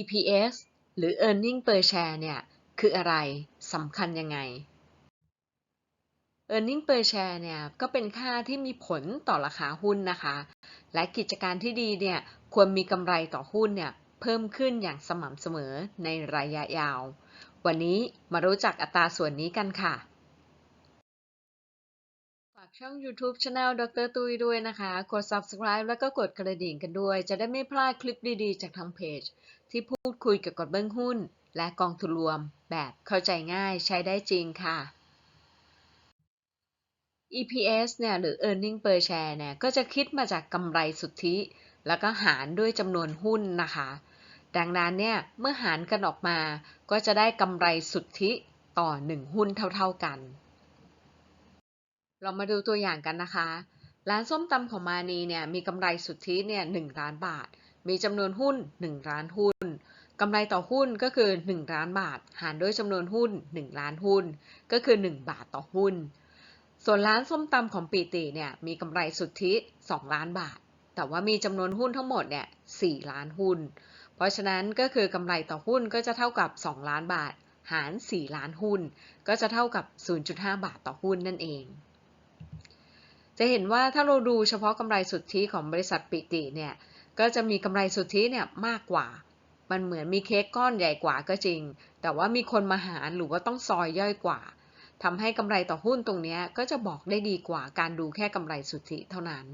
EPS หรือ Earning per share เนี่ย คืออะไรสำคัญยังไง Earning per share เนี่ย ก็เป็นค่าที่มีผลต่อราคาหุ้นนะคะ และกิจการที่ดีเนี่ย ควรมีกำไรต่อหุ้นเนี่ย เพิ่มขึ้นอย่างสม่ำเสมอในระยะยาว วันนี้มารู้จักอัตราส่วนนี้กันค่ะฝากช่อง YouTube Channel ดรตุยด้วยนะคะ กด Subscribe แล้วก็กดกระดิ่งกันด้วย จะได้ไม่พลาดคลิปดีๆ จากทางเพจ ที่พูดคุยเกี่ยวกับเบื้องหุ้น และกองทุนรวมแบบเข้าใจง่ายใช้ได้จริงค่ะ EPS เนี่ยหรือ Earning per share เนี่ยก็จะคิดมาจากกำไรสุทธิ แล้วก็หารด้วยจำนวนหุ้นนะคะ ดังนั้นเนี่ยเมื่อหารกันออกมาก็จะได้กำไรสุทธิต่อ 1 หุ้นเท่าๆกัน เรามาดูตัวอย่างกันนะคะ ร้านส้มตำของมานีเนี่ยมีกำไรสุทธิเนี่ย1ล้านบาท มีจำนวนหุ้น 1 ล้านหุ้นกำไรต่อหุ้นก็คือ 1 ล้านบาท หารด้วยจำนวนหุ้น 1 ล้านหุ้น ก็คือ 1 บาทต่อหุ้น ส่วนร้านส้มตำของปีติเนี่ยมีกำไรสุทธิ 2 ล้านบาท แต่ว่ามีจำนวนหุ้นทั้งหมดเนี่ย4ล้านหุ้น เพราะฉะนั้นก็คือกำไรต่อหุ้นก็จะเท่ากับ 2 ล้านบาท หาร 4 ล้านหุ้น ก็จะเท่ากับ 0.5 บาทต่อหุ้นนั่นเอง จะเห็นว่าถ้าเราดูเฉพาะกำไรสุทธิของบริษัทปิติเนี่ย ก็จะมีกำไรสุทธิเนี่ยมากกว่า มันเหมือนมีเค้กก้อนใหญ่กว่าก็จริง แต่ว่ามีคนมาหารหรือว่าต้องซอยย่อยกว่าทำให้กำไรต่อหุ้นตรงนี้ก็จะบอกได้ดีกว่าการดูแค่กำไรสุทธิเท่านั้น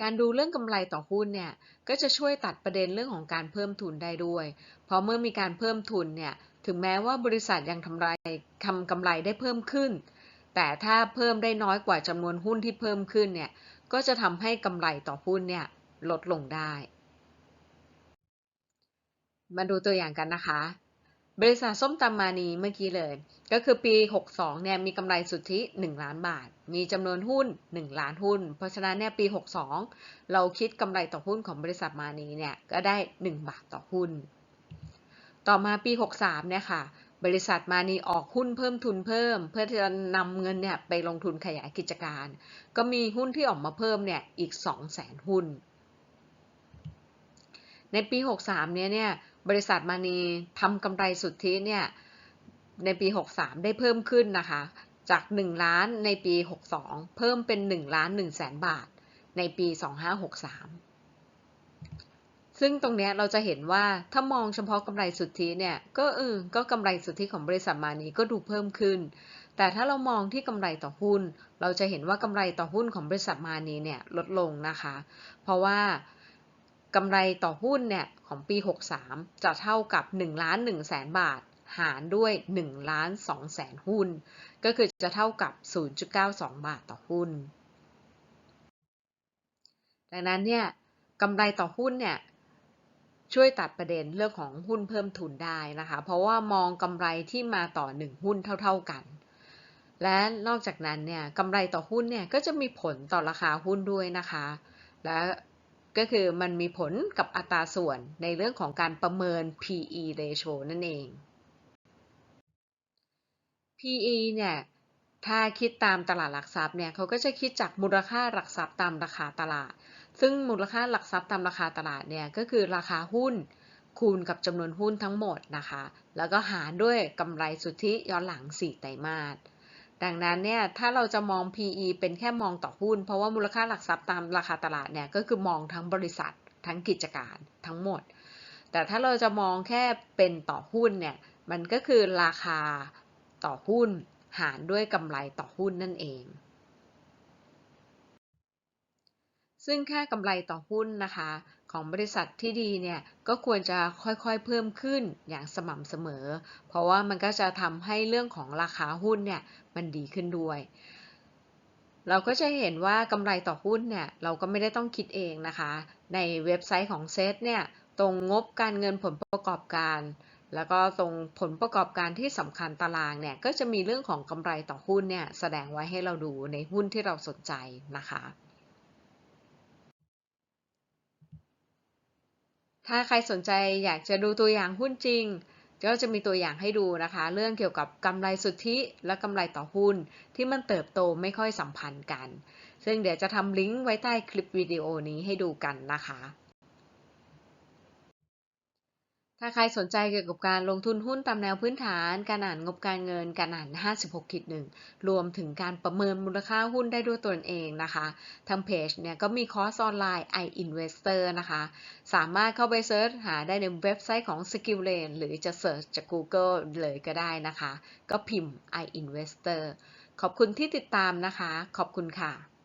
การดูเรื่องกำไรต่อหุ้นเนี่ยก็จะช่วยตัดประเด็นเรื่องของการเพิ่มทุนได้ด้วย เพราะเมื่อมีการเพิ่มทุนเนี่ยถึงแม้ว่าบริษัทยังทำไรทำกำไรได้เพิ่มขึ้น แต่ถ้าเพิ่มได้น้อยกว่าจำนวนหุ้นที่เพิ่มขึ้นเนี่ย ก็จะทำให้กำไรต่อหุ้นเนี่ยลดลงได้ มาดูตัวอย่างกันนะคะ บริษัทส้มตำมานีเมื่อกี้เลย ก็คือปี 62 เนี่ยมีกำไรสุทธิ 1 ล้านบาท มีจำนวนหุ้น 1 ล้านหุ้น เพราะฉะนั้นเนี่ยปี 62 เราคิดกำไรต่อหุ้นของบริษัทมานีเนี่ยก็ได้ 1 บาทต่อหุ้น ต่อมาปี 63 เนี่ยค่ะ บริษัทมานีออกหุ้นเพิ่มทุนเพิ่ม เพื่อที่จะนำเงินเนี่ยไปลงทุนขยายกิจการ ก็มีหุ้นที่ออกมาเพิ่มเนี่ยอีก 2 0 0 0 0 0หุ้น ในปี 63 เนี่ยเนี่ยบริษัทมานีทำกำไรสุทธิเนี่ยในปี 63 ได้เพิ่มขึ้นนะคะ จาก 1 ล้านในปี 62 เพิ่มเป็น 1 ล้าน1แสนบาท ในปี 2563 ซึ่งตรงนี้เราจะเห็นว่าถ้ามองเฉพาะกำไรสุทธิเนี่ยก็เออก็กำไรสุทธิของบริษัทมานีก็ดูเพิ่มขึ้น แต่ถ้าเรามองที่กำไรต่อหุ้น เราจะเห็นว่ากำไรต่อหุ้นของบริษัทมานีเนี่ยลดลงนะคะ เพราะว่ากำไรต่อหุ้นเนี่ยของปี 63 จะเท่ากับ1ล้าน1แสนบาท หารด้วย1ล้าน2แสนหุ้น ก็คือจะเท่ากับ 0.92 บาทต่อหุ้น ดังนั้นเนี่ยกำไรต่อหุ้นเนี่ย ช่วยตัดประเด็นเรื่องของหุ้นเพิ่มทุนได้นะคะ เพราะว่ามองกำไรที่มาต่อ 1 หุ้นเท่า ๆกัน และนอกจากนั้นเนี่ยกำไรต่อหุ้นเนี่ยก็จะมีผลต่อราคาหุ้นด้วยนะคะ และก็คือมันมีผลกับอัตราส่วนในเรื่องของการประเมิน PE ratio นั่นเอง PE เนี่ยถ้าคิดตามตลาดหลักทรัพย์เนี่ยเขาก็จะคิดจากมูลค่าหลักทรัพย์ตามราคาตลาด ซึ่งมูลค่าหลักทรัพย์ตามราคาตลาดเนี่ยก็คือราคาหุ้นคูณกับจำนวนหุ้นทั้งหมดนะคะ แล้วก็หารด้วยกำไรสุทธิย้อนหลัง 4 ไตรมาส ดังนั้นเนี่ยถ้าเราจะมอง PE เป็นแค่มองต่อหุ้น เพราะว่ามูลค่าหลักทรัพย์ตามราคาตลาดเนี่ยก็คือมองทั้งบริษัททั้งกิจการทั้งหมด แต่ถ้าเราจะมองแค่เป็นต่อหุ้นเนี่ยมันก็คือราคาต่อหุ้นหารด้วยกำไรต่อหุ้นนั่นเอง ซึ่งค่ากำไรต่อหุ้นนะคะ ของบริษัทที่ดีเนี่ยก็ควรจะค่อยๆเพิ่มขึ้นอย่างสม่ำเสมอ เพราะว่ามันก็จะทำให้เรื่องของราคาหุ้นเนี่ยมันดีขึ้นด้วย เราก็จะเห็นว่ากำไรต่อหุ้นเนี่ยเราก็ไม่ได้ต้องคิดเองนะคะ ในเว็บไซต์ของเซตเนี่ยตรงงบการเงินผลประกอบการ แล้วก็ตรงผลประกอบการที่สำคัญตารางเนี่ยก็จะมีเรื่องของกำไรต่อหุ้นเนี่ยแสดงไว้ให้เราดูในหุ้นที่เราสนใจนะคะ ถ้าใครสนใจอยากจะดูตัวอย่างหุ้นจริง ก็จะมีตัวอย่างให้ดูนะคะ เรื่องเกี่ยวกับกำไรสุทธิและกำไรต่อหุ้น ที่มันเติบโตไม่ค่อยสัมพันธ์กัน ซึ่งเดี๋ยวจะทำลิงก์ไว้ใต้คลิปวิดีโอนี้ให้ดูกันนะคะ ถ้าใครสนใจเกี่ยวกับการลงทุนหุ้นตามแนวพื้นฐาน การอ่านงบการเงิน การอ่าน 56ขีดหนึ่งรวมถึงการประเมินมูลค่าหุ้นได้ด้วยตนเองนะคะ ทางเพจเนี่ยก็มีคอร์สออนไลน์ iInvestor นะคะ สามารถเข้าไปเซิร์ชหาได้ในเว็บไซต์ของ Skillane หรือจะเซิร์ชจาก Google เลยก็ได้นะคะ ก็พิมพ์ iInvestor ขอบคุณที่ติดตามนะคะ ขอบคุณค่ะ